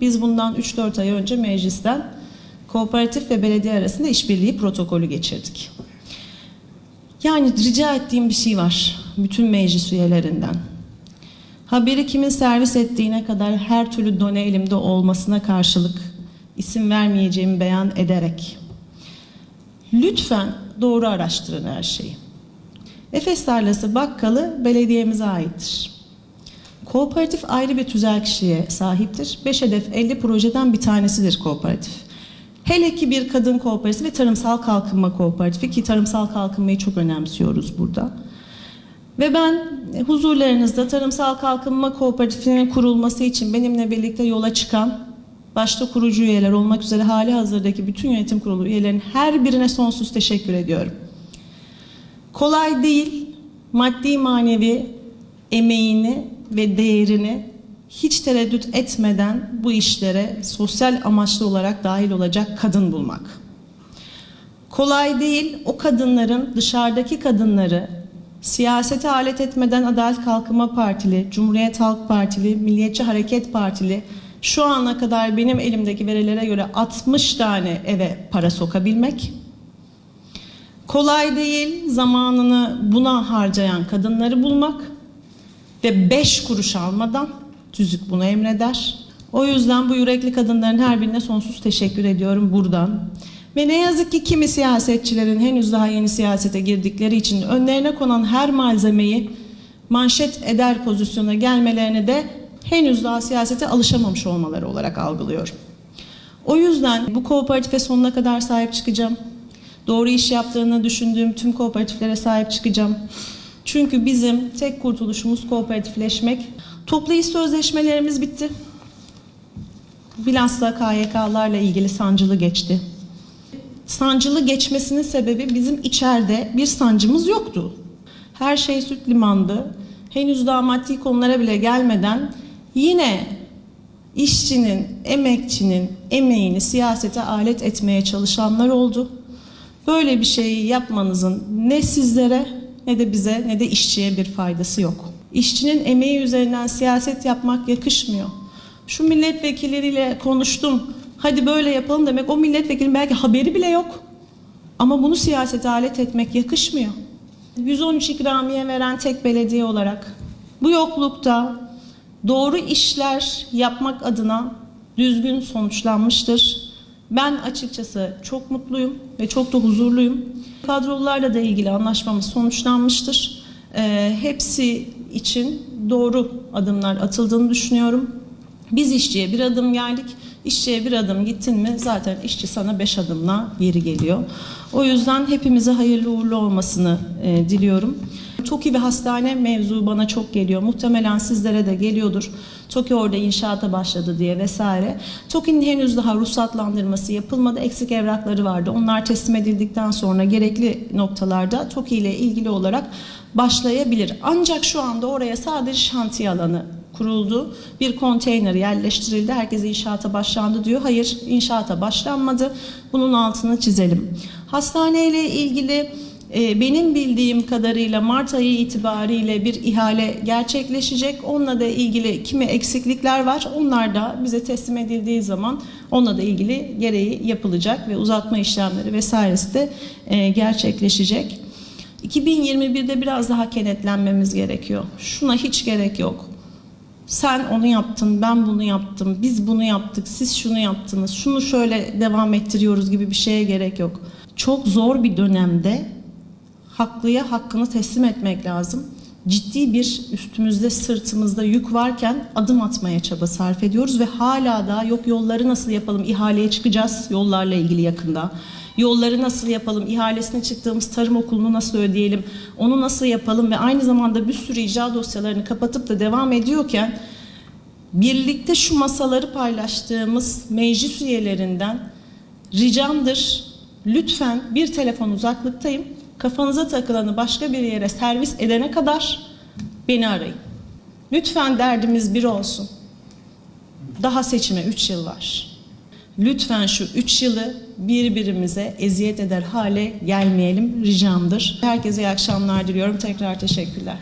Biz bundan 3-4 ay önce meclisten kooperatif ve belediye arasında işbirliği protokolü geçirdik. Yani rica ettiğim bir şey var bütün meclis üyelerinden. Haberi kimin servis ettiğine kadar her türlü done elimde olmasına karşılık isim vermeyeceğimi beyan ederek lütfen doğru araştırın her şeyi. Efes Tarlası Bakkalı belediyemize aittir. Kooperatif ayrı bir tüzel kişiye sahiptir. 5 hedef 50 projeden bir tanesidir kooperatif. Hele ki bir kadın kooperatifi ve tarımsal kalkınma kooperatifi ki tarımsal kalkınmayı çok önemsiyoruz burada. Ve ben huzurlarınızda tarımsal kalkınma kooperatifinin kurulması için benimle birlikte yola çıkan başta kurucu üyeler olmak üzere hali hazırdaki bütün yönetim kurulu üyelerinin her birine sonsuz teşekkür ediyorum. Kolay değil, maddi manevi emeğini ve değerini hiç tereddüt etmeden bu işlere sosyal amaçlı olarak dahil olacak kadın bulmak. Kolay değil o kadınların dışarıdaki kadınları siyasete alet etmeden Adalet Kalkınma Partili, Cumhuriyet Halk Partili, Milliyetçi Hareket Partili şu ana kadar benim elimdeki verilere göre 60 tane eve para sokabilmek. Kolay değil zamanını buna harcayan kadınları bulmak ve beş kuruş almadan tüzük bunu emreder. O yüzden bu yürekli kadınların her birine sonsuz teşekkür ediyorum buradan. Ve ne yazık ki kimi siyasetçilerin henüz daha yeni siyasete girdikleri için önlerine konan her malzemeyi manşet eder pozisyona gelmelerini de henüz daha siyasete alışamamış olmaları olarak algılıyorum. O yüzden bu kooperatife sonuna kadar sahip çıkacağım. Doğru iş yaptığını düşündüğüm tüm kooperatiflere sahip çıkacağım. Çünkü bizim tek kurtuluşumuz kooperatifleşmek. Toplu iş sözleşmelerimiz bitti. Bilhassa KYK'larla ilgili sancılı geçti. Sancılı geçmesinin sebebi bizim içeride bir sancımız yoktu. Her şey süt limandı. Henüz daha maddi konulara bile gelmeden yine işçinin, emekçinin emeğini siyasete alet etmeye çalışanlar oldu. Böyle bir şeyi yapmanızın ne sizlere ne de bize ne de işçiye bir faydası yok. İşçinin emeği üzerinden siyaset yapmak yakışmıyor. Şu milletvekilleriyle konuştum. Hadi böyle yapalım demek o milletvekilinin belki haberi bile yok. Ama bunu siyasete alet etmek yakışmıyor. 113 ikramiye veren tek belediye olarak bu yoklukta doğru işler yapmak adına düzgün sonuçlanmıştır. Ben açıkçası çok mutluyum ve çok da huzurluyum. Kadrolarla da ilgili anlaşmamız sonuçlanmıştır. Ee, hepsi için doğru adımlar atıldığını düşünüyorum. Biz işçiye bir adım geldik. İşçiye bir adım gittin mi zaten işçi sana beş adımla geri geliyor. O yüzden hepimize hayırlı uğurlu olmasını e, diliyorum. TOKİ ve hastane mevzu bana çok geliyor. Muhtemelen sizlere de geliyordur. TOKİ orada inşaata başladı diye vesaire. TOKİ'nin henüz daha ruhsatlandırması yapılmadı. Eksik evrakları vardı. Onlar teslim edildikten sonra gerekli noktalarda TOKİ ile ilgili olarak başlayabilir. Ancak şu anda oraya sadece şantiye alanı kuruldu. Bir konteyner yerleştirildi. Herkes inşaata başlandı diyor. Hayır, inşaata başlanmadı. Bunun altını çizelim. Hastaneyle ilgili e, benim bildiğim kadarıyla Mart ayı itibariyle bir ihale gerçekleşecek. Onunla da ilgili kimi eksiklikler var. Onlar da bize teslim edildiği zaman onunla da ilgili gereği yapılacak ve uzatma işlemleri vesairesi de e, gerçekleşecek. 2021'de biraz daha kenetlenmemiz gerekiyor. Şuna hiç gerek yok. Sen onu yaptın, ben bunu yaptım, biz bunu yaptık, siz şunu yaptınız, şunu şöyle devam ettiriyoruz gibi bir şeye gerek yok. Çok zor bir dönemde haklıya hakkını teslim etmek lazım. Ciddi bir üstümüzde sırtımızda yük varken adım atmaya çaba sarf ediyoruz ve hala da yok yolları nasıl yapalım ihaleye çıkacağız yollarla ilgili yakında. Yolları nasıl yapalım, ihalesine çıktığımız tarım okulunu nasıl ödeyelim, onu nasıl yapalım ve aynı zamanda bir sürü icra dosyalarını kapatıp da devam ediyorken birlikte şu masaları paylaştığımız meclis üyelerinden ricamdır. Lütfen bir telefon uzaklıktayım. Kafanıza takılanı başka bir yere servis edene kadar beni arayın. Lütfen derdimiz bir olsun. Daha seçime 3 yıl var. Lütfen şu 3 yılı birbirimize eziyet eder hale gelmeyelim ricamdır. Herkese iyi akşamlar diliyorum. Tekrar teşekkürler.